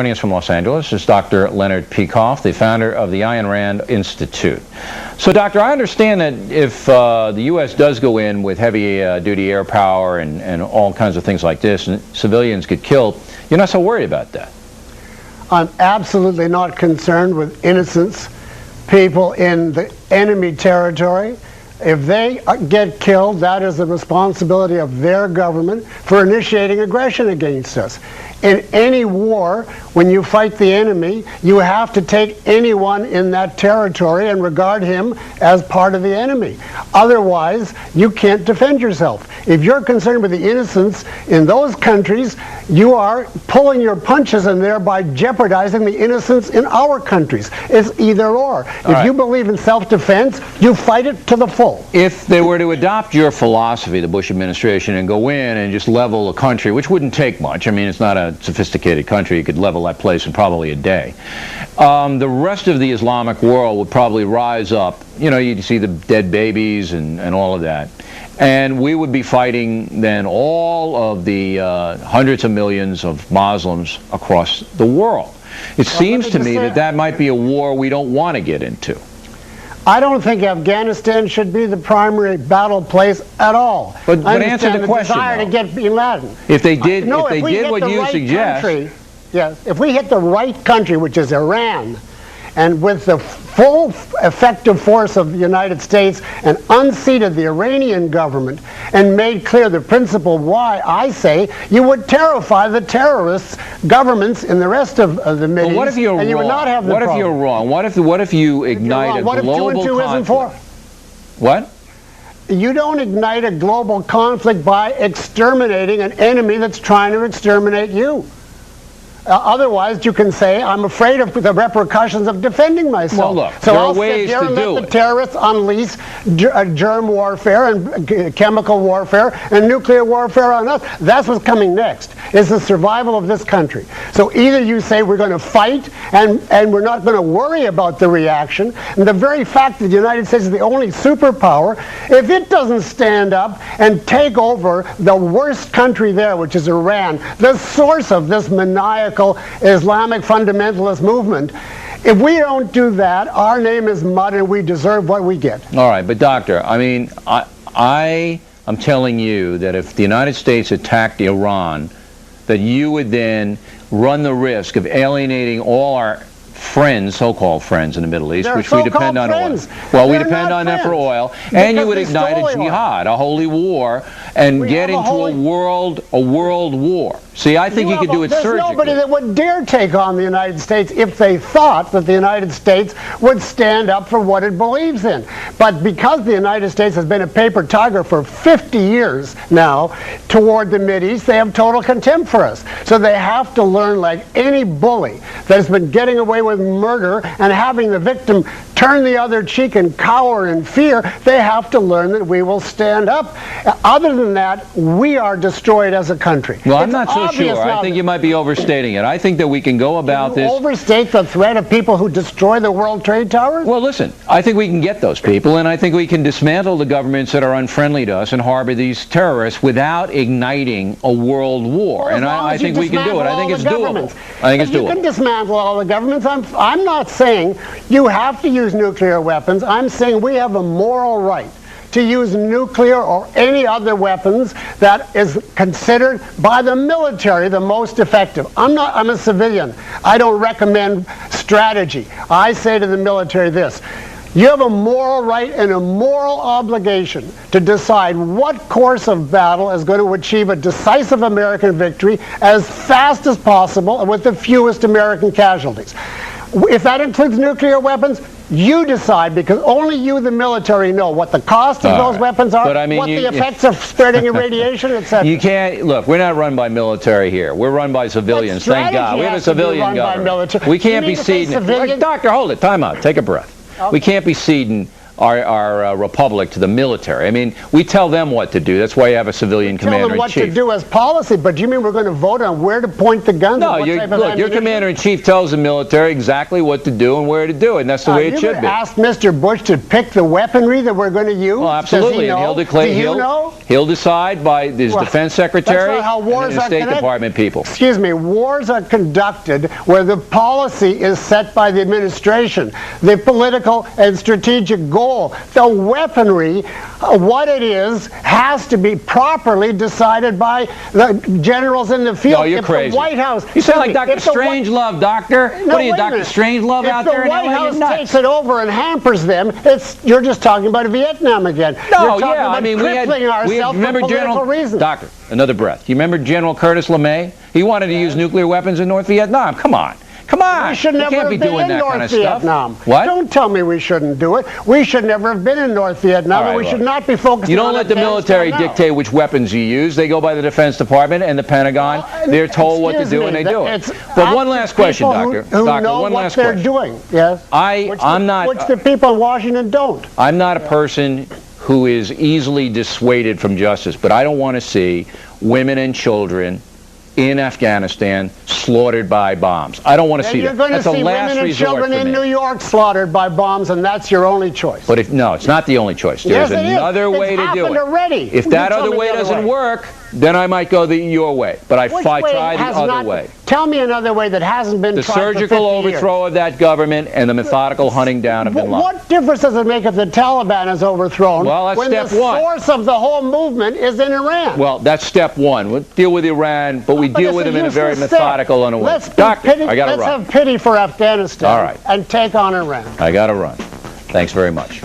Joining us from Los Angeles is Dr. Leonard Peikoff, the founder of the Ayn Rand Institute. So, Doctor, I understand that if uh, the U.S. does go in with heavy-duty uh, air power and, and all kinds of things like this, and civilians get killed, you're not so worried about that. I'm absolutely not concerned with innocent people in the enemy territory. If they uh, get killed, that is the responsibility of their government for initiating aggression against us. In any war, when you fight the enemy, you have to take anyone in that territory and regard him as part of the enemy. Otherwise, you can't defend yourself. If you're concerned with the innocents in those countries, you are pulling your punches and thereby jeopardizing the innocents in our countries. It's either or. All if right. you believe in self-defense, you fight it to the full. If they were to adopt your philosophy, the Bush administration, and go in and just level a country, which wouldn't take much. I mean, it's not a sophisticated country, you could level that place in probably a day. Um, the rest of the Islamic world would probably rise up. You know, you'd see the dead babies and, and all of that. And we would be fighting then all of the uh, hundreds of millions of Muslims across the world. It well, seems to me that that might be a war we don't want to get into. I don't think Afghanistan should be the primary battle place at all. But, but answer the, the question. Desire though. to get Bin Laden. If they did, no, if they if did what the you right suggest. Country, yes, if we hit the right country, which is Iran, and with the full effective force of the United States and unseated the Iranian government and made clear the principle why I say you would terrify the terrorists governments in the rest of, of the Middle East what if you're and wrong? you would not have the What problem. if you're wrong? What if what if you ignite if a global what if two and two conflict? Isn't four? What? You don't ignite a global conflict by exterminating an enemy that's trying to exterminate you. Uh, otherwise, you can say, I'm afraid of the repercussions of defending myself. Well, look, so there I'll are ways sit and do let it. the terrorists unleash uh, germ warfare and uh, chemical warfare and nuclear warfare on us. That's what's coming next, is the survival of this country. So either you say we're going to fight and, and we're not going to worry about the reaction, and the very fact that the United States is the only superpower, if it doesn't stand up and take over the worst country there, which is Iran, the source of this maniacal Islamic fundamentalist movement. If we don't do that, our name is mud and we deserve what we get. All right, but doctor, I mean, I, I am telling you that if the United States attacked Iran, that you would then run the risk of alienating all our friends, so-called friends in the Middle East, They're which we depend on friends. oil. Well, They're we depend on friends. them for oil, because and you would ignite a jihad, a holy war, and we get into a, a world a world war. See, I think you, you could do it there's surgically. nobody that would dare take on the United States if they thought that the United States would stand up for what it believes in. But because the United States has been a paper tiger for 50 years now toward the East, they have total contempt for us. So they have to learn like any bully that has been getting away with murder and having the victim turn the other cheek and cower in fear, they have to learn that we will stand up. Other than that, we are destroyed as a country. Well, it's I'm not so sure. I think you might be overstating it. I think that we can go about this. Overstate the threat of people who destroy the World Trade Towers? Well, listen, I think we can get those people, and I think we can dismantle the governments that are unfriendly to us and harbor these terrorists without igniting a world war. Well, and I, I think we can do it. I think it's doable. I think it's doable. You can dismantle all the governments. I'm, I'm not saying you have to use nuclear weapons. I'm saying we have a moral right to use nuclear or any other weapons that is considered by the military the most effective. I'm not I'm a civilian. I don't recommend strategy. I say to the military this. You have a moral right and a moral obligation to decide what course of battle is going to achieve a decisive American victory as fast as possible and with the fewest American casualties. If that includes nuclear weapons, you decide because only you, the military, know what the cost of All those right. weapons are, But I mean, what you- the effects of spreading radiation, etc. You can't look. We're not run by military here. We're run by civilians. Thank God. We have a has to be civilian government. We can't be to say ceding. civilian- Doctor, hold it. Time out. Take a breath. We can't be ceding our, our uh, republic to the military. I mean, we tell them what to do. That's why you have a civilian commander Tell them what to do as policy, but do you mean we're going to vote on where to point the guns? No, and what you type of look, your commander in chief tells the military exactly what to do and where to do it, and that's the Are way it should be. ask Mr. Bush to pick the weaponry that we're going to use? Well, he absolutely, and he'll declare Do you he'll know? he'll decide by his Well, defense secretary how wars then the State Department people. Excuse me, wars are conducted where the policy is set by the administration, the political and strategic goal. The weaponry, uh, what it is, has to be properly decided by the generals in the field. No, you're if crazy. The White House. You sound like me, Dr. if the Whi- Strangelove, Doctor. No, what are you, Dr. minute. Strangelove if out the there in White LA? House takes it over and hampers them, it's you're just talking about Vietnam again. No, you're talking yeah, about I mean, we had, we had remember for political General reasons. Doctor, another breath. You remember General Curtis LeMay? He wanted to use nuclear weapons in North Vietnam. Come on, come on. We should never can't have be been doing in that North kind of Vietnam. stuff. What? Don't tell me we shouldn't do it. We should never have been in North Vietnam, right, we should not be focused on that. You don't on let the military dictate which weapons you use. They go by the Defense Department and the Pentagon. Well, They're told what to do and they do it. But one last question, people who- Doctor. Who Doctor, one what last they're question. doing? Yes. I, Which I'm the, not. Which uh, the people in Washington don't. I'm not a person who is easily dissuaded from justice, but I don't want to see women and children in Afghanistan slaughtered by bombs. I don't want to And see you're that. going to That's a see women and children in. New York slaughtered by bombs, and that's your only choice. But if no, it's not the only choice. There's Yes, another way to do it. already. If that other way the other doesn't way. work, then I might go the your way. But I, Which I way try the has other not, way. Tell me another way that hasn't been The tried for surgical 50 years. overthrow of that government and the methodical hunting down of bin Laden. What difference does it make if the Taliban is overthrown Well, that's when step the one. source of the whole movement is in Iran? Well, that's step one. We'll deal with Iran, but we But deal with them in a very step. methodical and a way. Let's Doctor, pity- I got to Let's run. have pity for Afghanistan All right. and take on Iran. I got to run. Thanks very much.